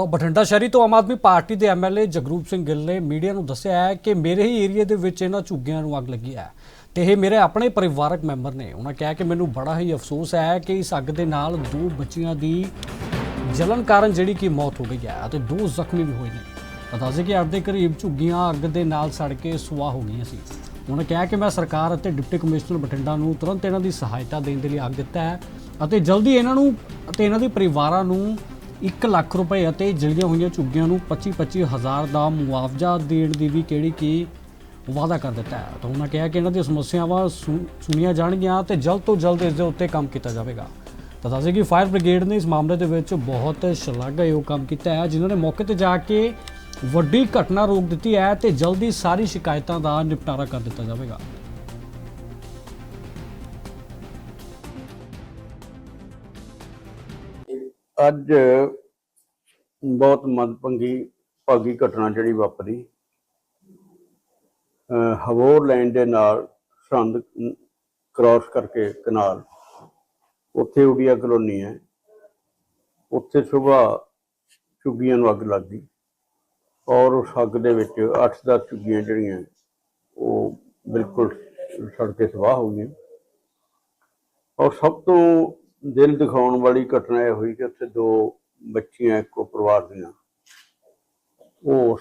ਬਠਿੰਡਾ ਸ਼ਹਿਰੀ ਤੋਂ ਆਮ ਆਦਮੀ ਪਾਰਟੀ ਦੇ ਐਮਐਲਏ ਜਗਰੂਪ ਸਿੰਘ ਗਿੱਲ ਨੇ ਮੀਡੀਆ ਨੂੰ ਦੱਸਿਆ ਹੈ ਕਿ ਮੇਰੇ ਹੀ ਏਰੀਆ ਦੇ ਵਿੱਚ ਇਹਨਾਂ ਝੁੱਗੀਆਂ ਨੂੰ ਅੱਗ ਲੱਗੀ ਹੈ ਤੇ ਇਹ ਮੇਰੇ ਆਪਣੇ ਪਰਿਵਾਰਕ ਮੈਂਬਰ ਨੇ। ਉਹਨਾਂ ਕਿਹਾ ਕਿ ਮੈਨੂੰ ਬੜਾ ਹੀ ਅਫਸੋਸ ਹੈ ਕਿ ਇਸ ਅੱਗ ਦੇ ਨਾਲ ਦੋ ਬੱਚੀਆਂ ਦੀ ਜਲਨ ਕਾਰਨ ਜਿਹੜੀ ਕਿ ਮੌਤ ਹੋ ਗਈ ਹੈ ਅਤੇ ਦੋ ਜ਼ਖਮੀ ਵੀ ਹੋਏ ਨੇ। ਤਾਂ ਦੱਸਦੇ ਕਿ ਅੱਠ ਦੇ ਕਰੀਬ ਝੁੱਗੀਆਂ ਅੱਗ ਦੇ ਨਾਲ ਸੜ ਕੇ ਸੁਆਹ ਹੋ ਗਈਆਂ ਸੀ। ਉਹਨਾਂ ਕਿਹਾ ਕਿ ਮੈਂ ਸਰਕਾਰ ਅਤੇ ਡਿਪਟੀ ਕਮਿਸ਼ਨਰ ਬਠਿੰਡਾ ਨੂੰ ਤੁਰੰਤ ਇਹਨਾਂ ਦੀ ਸਹਾਇਤਾ ਦੇਣ ਦੇ ਲਈ ਆਖ ਦਿੱਤਾ ਹੈ ਅਤੇ ਜਲਦੀ ਇਹਨਾਂ ਨੂੰ ਅਤੇ ਇਹਨਾਂ ਦੇ ਪਰਿਵਾਰਾਂ ਨੂੰ 1 ਲੱਖ ਰੁਪਏ ਅਤੇ ਜਲੀਆਂ ਹੋਈਆਂ ਝੁੱਗੀਆਂ ਨੂੰ 25-25 ਹਜ਼ਾਰ ਦਾ ਮੁਆਵਜ਼ਾ ਦੇਣ ਦੀ ਵੀ ਕਿਹੜੀ ਕੀ ਵਾਅਦਾ ਕਰ ਦਿੱਤਾ ਹੈ। ਤਾਂ ਉਹਨਾਂ ਕਿਹਾ ਕਿ ਇਹਨਾਂ ਦੀਆਂ ਸਮੱਸਿਆਵਾਂ ਸੁ- ਸੁਣੀਆਂ ਜਾਣਗੀਆਂ ਤੇ ਜਲਦ ਤੋਂ ਜਲਦ ਇਸ ਦੇ ਉੱਤੇ ਕੰਮ ਕੀਤਾ ਜਾਵੇਗਾ। ਤਾਂ ਦੱਸਦੇ ਕਿ ਫਾਇਰ ਬ੍ਰਿਗੇਡ ਨੇ ਇਸ ਮਾਮਲੇ ਦੇ ਵਿੱਚ ਬਹੁਤ ਸ਼ਲਾਘਾਯੋਗ ਕੰਮ ਕੀਤਾ ਹੈ, ਜਿਨ੍ਹਾਂ ਨੇ ਮੌਕੇ ਤੇ ਜਾ ਕੇ ਵੱਡੀ ਘਟਨਾ ਰੋਕ ਦਿੱਤੀ ਹੈ ਤੇ ਜਲਦੀ ਸਾਰੀ ਸ਼ਿਕਾਇਤਾਂ ਦਾ ਨਿਪਟਾਰਾ ਕਰ ਦਿੱਤਾ ਜਾਵੇਗਾ। ਅੱਜ ਬਹੁਤ ਮੰਦਭੰਗੀ ਭਾਗੀ ਘਟਨਾ ਜਿਹੜੀ ਵਾਪਰੀ। ਹਵੋਰ ਲੈਂਡ ਦੇ ਨਾਲ ਸਰਹੰਦ ਕ੍ਰਾਸ ਕਰਕੇ ਕਨਾਲ। ਉੱਥੇ ਉਡੀਆ ਕਲੋਨੀ ਹੈ। ਉੱਥੇ ਸਵੇਰ ਚੁੱਗੀਆਂ ਨੂੰ ਅੱਗ ਲੱਗ ਗਈ ਔਰ ਉਸ ਅੱਗ ਦੇ ਵਿੱਚ 8-10 ਚੁੱਗੀਆਂ ਜਿਹੜੀਆਂ ਉਹ ਬਿਲਕੁਲ ਸੜ ਕੇ ਸਵਾਹ ਹੋ ਗਈਆਂ। ਔਰ ਸਭ ਤੋਂ ਦਿਲ ਦਿਖਾਉਣ ਵਾਲੀ ਘਟਨਾ ਇਹ ਹੋਈ ਕਿ ਉੱਥੇ ਦੋ ਬੱਚੀਆਂ, ਇੱਕੋ ਪਰਿਵਾਰ ਦੀਆਂ। ਉਹ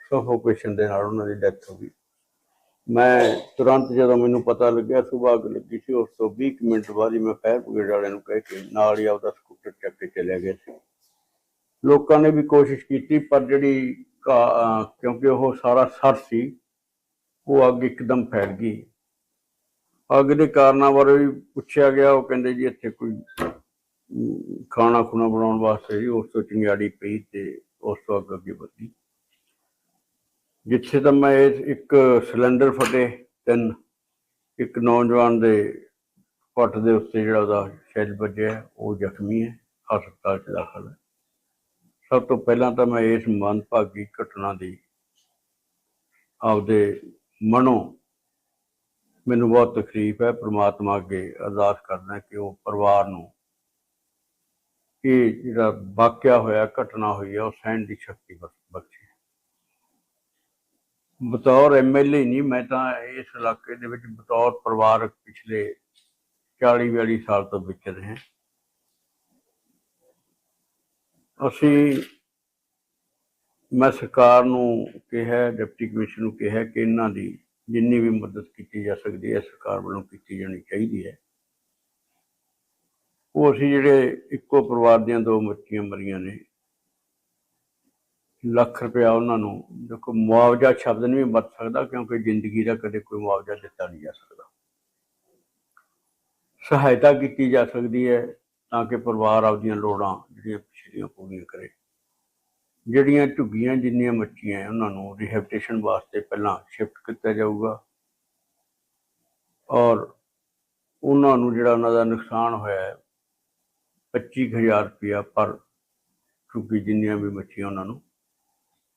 ਸਫੋਕੇਸ਼ਨ ਦੇ ਨਾਲ ਉਹਨਾਂ ਦੀ ਡੈਥ ਹੋ ਗਈ। ਮੈਂ ਤੁਰੰਤ ਜਦੋਂ ਮੈਨੂੰ ਪਤਾ ਲੱਗਿਆ ਸੁਬਾਹ ਅੱਗ ਲੱਗੀ ਸੀ, ਉਸ ਤੋਂ 20 ਮਿੰਟ ਬਾਅਦ ਹੀ ਮੈਂ ਫਾਇਰ ਬ੍ਰਿਗੇਡ ਵਾਲਿਆਂ ਨੂੰ ਕਹਿ ਕੇ ਨਾਲ ਹੀ ਆਪਦਾ ਸਕੂਟਰ ਚੱਕ ਕੇ ਚਲੇ ਗਏ ਸੀ। ਲੋਕਾਂ ਨੇ ਵੀ ਕੋਸ਼ਿਸ਼ ਕੀਤੀ, ਪਰ ਜਿਹੜੀ ਘਾ- ਕਿਉਂਕਿ ਉਹ ਸਾਰਾ ਸਰ ਸੀ, ਉਹ ਅੱਗ ਇੱਕਦਮ ਫੈਲ ਗਈ। ਅੱਗ ਦੇ ਕਾਰਨਾਂ ਬਾਰੇ ਵੀ ਪੁੱਛਿਆ ਗਿਆ, ਉਹ ਕਹਿੰਦੇ ਜੀ ਇੱਥੇ ਕੋਈ ਖਾਣਾ ਖੁਣਾ ਬਣਾਉਣ ਵਾਸਤੇ ਜੀ, ਉਸ ਤੋਂ ਚਿੰਗਾੜੀ ਪਈ ਤੇ ਉਸ ਤੋਂ ਅੱਗ ਅੱਗੇ ਵਧੀ। ਜਿੱਥੇ ਤਾਂ ਮੈਂ ਇਹ ਇੱਕ ਸਿਲੰਡਰ ਫਟੇ, ਤਿੰਨ। ਇੱਕ ਨੌਜਵਾਨ ਦੇ ਪੱਟ ਦੇ ਉੱਤੇ ਜਿਹੜਾ ਉਹਦਾ ਸ਼ੈਲ ਵੱਜਿਆ, ਉਹ ਜ਼ਖਮੀ ਹੈ, ਹਸਪਤਾਲ 'ਚ ਦਾਖਲ ਹੈ। ਸਭ ਤੋਂ ਪਹਿਲਾਂ ਤਾਂ ਮੈਂ ਇਸ ਮੰਦਭਾਗੀ ਘਟਨਾ ਦੀ ਆਪਦੇ ਮਨੋਂ ਮੈਨੂੰ ਬਹੁਤ ਤਕਲੀਫ ਹੈ, ਪ੍ਰਮਾਤਮਾ ਅੱਗੇ ਅਰਦਾਸ ਕਰਦਾ ਕਿ ਉਹ ਪਰਿਵਾਰ ਨੂੰ ਇਹ ਜਿਹੜਾ ਵਾਕਿਆ ਹੋਇਆ, ਘਟਨਾ ਹੋਈ ਹੈ, ਉਹ ਸਹਿਣ ਦੀ ਸ਼ਕਤੀ ਬਖ- ਬਖਸ਼ੇ। ਬਤੌਰ ਐਮਐਲਏ ਨਹੀਂ, ਮੈਂ ਤਾਂ ਇਸ ਇਲਾਕੇ ਦੇ ਵਿੱਚ ਬਤੌਰ ਪਰਿਵਾਰਕ ਪਿਛਲੇ 40 42 ਸਾਲ ਤੋਂ ਵਿਚ ਰਹੇ। ਹਾਂ ਅਸੀਂ, ਮੈਂ ਸਰਕਾਰ ਨੂੰ ਕਿਹਾ, ਡਿਪਟੀ ਕਮਿਸ਼ਨ ਨੂੰ ਕਿਹਾ ਕਿ ਇਹਨਾਂ ਦੀ ਜਿੰਨੀ ਵੀ ਮਦਦ ਕੀਤੀ ਜਾ ਸਕਦੀ ਹੈ ਸਰਕਾਰ ਵੱਲੋਂ ਕੀਤੀ ਜਾਣੀ ਚਾਹੀਦੀ ਹੈ। ਉਹ ਅਸੀਂ ਜਿਹੜੇ ਇੱਕੋ ਪਰਿਵਾਰ ਦੀਆਂ ਦੋ ਬੱਚੀਆਂ ਮਰੀਆਂ ਨੇ, ਲੱਖ ਰੁਪਇਆ ਉਹਨਾਂ ਨੂੰ, ਦੇਖੋ ਮੁਆਵਜ਼ਾ ਸ਼ਬਦ ਨਹੀਂ ਬਚ ਸਕਦਾ ਕਿਉਂਕਿ ਜ਼ਿੰਦਗੀ ਦਾ ਕਦੇ ਕੋਈ ਮੁਆਵਜ਼ਾ ਦਿੱਤਾ ਨਹੀਂ ਜਾ ਸਕਦਾ। ਸਹਾਇਤਾ ਕੀਤੀ ਜਾ ਸਕਦੀ ਹੈ ਤਾਂ ਕਿ ਪਰਿਵਾਰ ਆਪਦੀਆਂ ਲੋੜਾਂ ਜਿਹੜੀਆਂ ਪਿਛਲੀਆਂ ਪੂਰੀਆਂ ਕਰੇ। ਜਿਹੜੀਆਂ ਝੁੱਗੀਆਂ ਜਿੰਨੀਆਂ ਮੱਚੀਆਂ ਉਹਨਾਂ ਨੂੰ ਰਿਹੈਬਿਟੇਸ਼ਨ ਵਾਸਤੇ ਪਹਿਲਾਂ ਸ਼ਿਫਟ ਕੀਤਾ ਜਾਊਗਾ। ਔਰ ਉਹਨਾਂ ਨੂੰ ਜਿਹੜਾ ਉਹਨਾਂ ਦਾ ਨੁਕਸਾਨ ਹੋਇਆ ਹੈ 25000 ਰੁਪਇਆ ਪਰ ਝੁੱਗੀ ਜਿੰਨੀਆਂ ਵੀ ਮੱਛੀਆਂ ਉਹਨਾਂ ਨੂੰ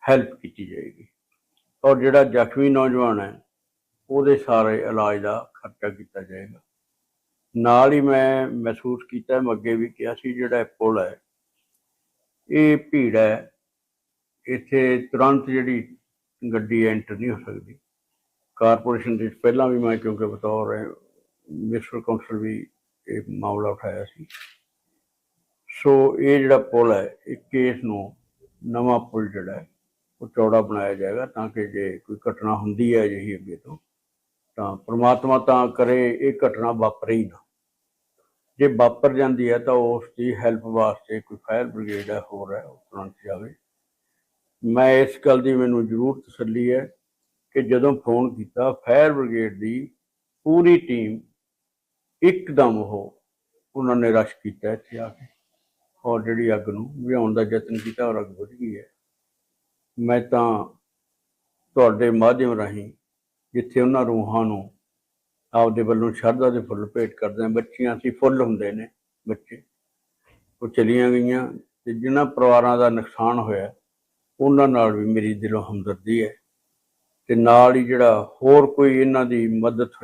ਹੈਲਪ ਕੀਤੀ ਜਾਏਗੀ। ਔਰ ਜਿਹੜਾ ਜ਼ਖਮੀ ਨੌਜਵਾਨ ਹੈ, ਉਹਦੇ ਸਾਰੇ ਇਲਾਜ ਦਾ ਖਰਚਾ ਕੀਤਾ ਜਾਏਗਾ। ਨਾਲ ਹੀ ਮੈਂ ਮਹਿਸੂਸ ਕੀਤਾ, ਮੈਂ ਅੱਗੇ ਵੀ ਕਿਹਾ ਸੀ, ਜਿਹੜਾ ਇਹ ਪੁਲ ਹੈ, ਇਹ ਭੀੜ ਹੈ ਇੱਥੇ ਤੁਰੰਤ ਜਿਹੜੀ ਗੱਡੀ ਐਂਟਰ ਨਹੀਂ ਹੋ ਸਕਦੀ। ਕਾਰਪੋਰੇਸ਼ਨ ਦੇ ਪਹਿਲਾਂ ਵੀ ਮੈਂ ਕਿਉਂਕਿ ਬਤੌਰ ਮਿਊਨਿਸਪਲ ਕਾਉਂਸਲ ਵੀ ਇਹ ਮਾਮਲਾ ਉਠਾਇਆ ਸੀ। ਸੋ ਇਹ ਜਿਹੜਾ ਪੁਲ ਹੈ, ਇਹ ਕੇਸ ਨੂੰ ਨਵਾਂ ਪੁਲ ਜਿਹੜਾ ਹੈ, ਉਹ ਚੌੜਾ ਬਣਾਇਆ ਜਾਏਗਾ ਤਾਂ ਕਿ ਜੇ ਕੋਈ ਘਟਨਾ ਹੁੰਦੀ ਹੈ ਅਜਿਹੀ ਅੱਗੇ ਤੋਂ, ਤਾਂ ਪ੍ਰਮਾਤਮਾ ਤਾਂ ਕਰੇ ਇਹ ਘਟਨਾ ਵਾਪਰੇ ਹੀ ਨਾ। ਜੇ ਵਾਪਰ ਜਾਂਦੀ ਹੈ ਤਾਂ ਉਸ ਦੀ ਹੈਲਪ ਵਾਸਤੇ ਕੋਈ ਫਾਇਰ ਬ੍ਰਿਗੇਡ ਹੈ, ਹੋਰ ਹੈ, ਉਹ ਤੁਰੰਤ ਜਾਵੇ। ਮੈਂ ਇਸ ਗੱਲ ਦੀ ਮੈਨੂੰ ਜ਼ਰੂਰ ਤਸੱਲੀ ਹੈ ਕਿ ਜਦੋਂ ਫੋਨ ਕੀਤਾ, ਫਾਇਰ ਬ੍ਰਿਗੇਡ ਦੀ ਪੂਰੀ ਟੀਮ ਇੱਕਦਮ ਉਹ ਉਹਨਾਂ ਨੇ ਰਸ਼ ਕੀਤਾ ਇੱਥੇ ਆ ਕੇ। ਔਰ ਜਿਹੜੀ ਅੱਗ ਨੂੰ ਬੁਝਾਉਣ ਦਾ ਯਤਨ ਕੀਤਾ ਔਰ ਅੱਗ ਬੁਝ ਗਈ ਹੈ। ਮੈਂ ਤਾਂ ਤੁਹਾਡੇ ਮਾਧਿਅਮ ਰਾਹੀਂ ਜਿੱਥੇ ਉਹਨਾਂ ਰੂਹਾਂ ਨੂੰ ਆਪਦੇ ਵੱਲੋਂ ਸ਼ਰਧਾ ਦੇ ਫੁੱਲ ਭੇਟ ਕਰਦੇ ਹਾਂ ਬੱਚੀਆਂ ਸੀ ਫੁੱਲ ਹੁੰਦੇ ਨੇ ਬੱਚੇ, ਉਹ ਚਲੀਆਂ ਗਈਆਂ ਤੇ ਜਿਨ੍ਹਾਂ ਪਰਿਵਾਰਾਂ ਦਾ ਨੁਕਸਾਨ ਹੋਇਆ ਉਹਨਾਂ ਨਾਲ ਵੀ ਮੇਰੀ ਦਿਲੋਂ ਹਮਦਰਦੀ ਹੈ ਤੇ ਨਾਲ ਹੀ ਜਿਹੜਾ ਹੋਰ ਕੋਈ ਇਹਨਾਂ ਦੀ ਮਦਦ ਹੋਏ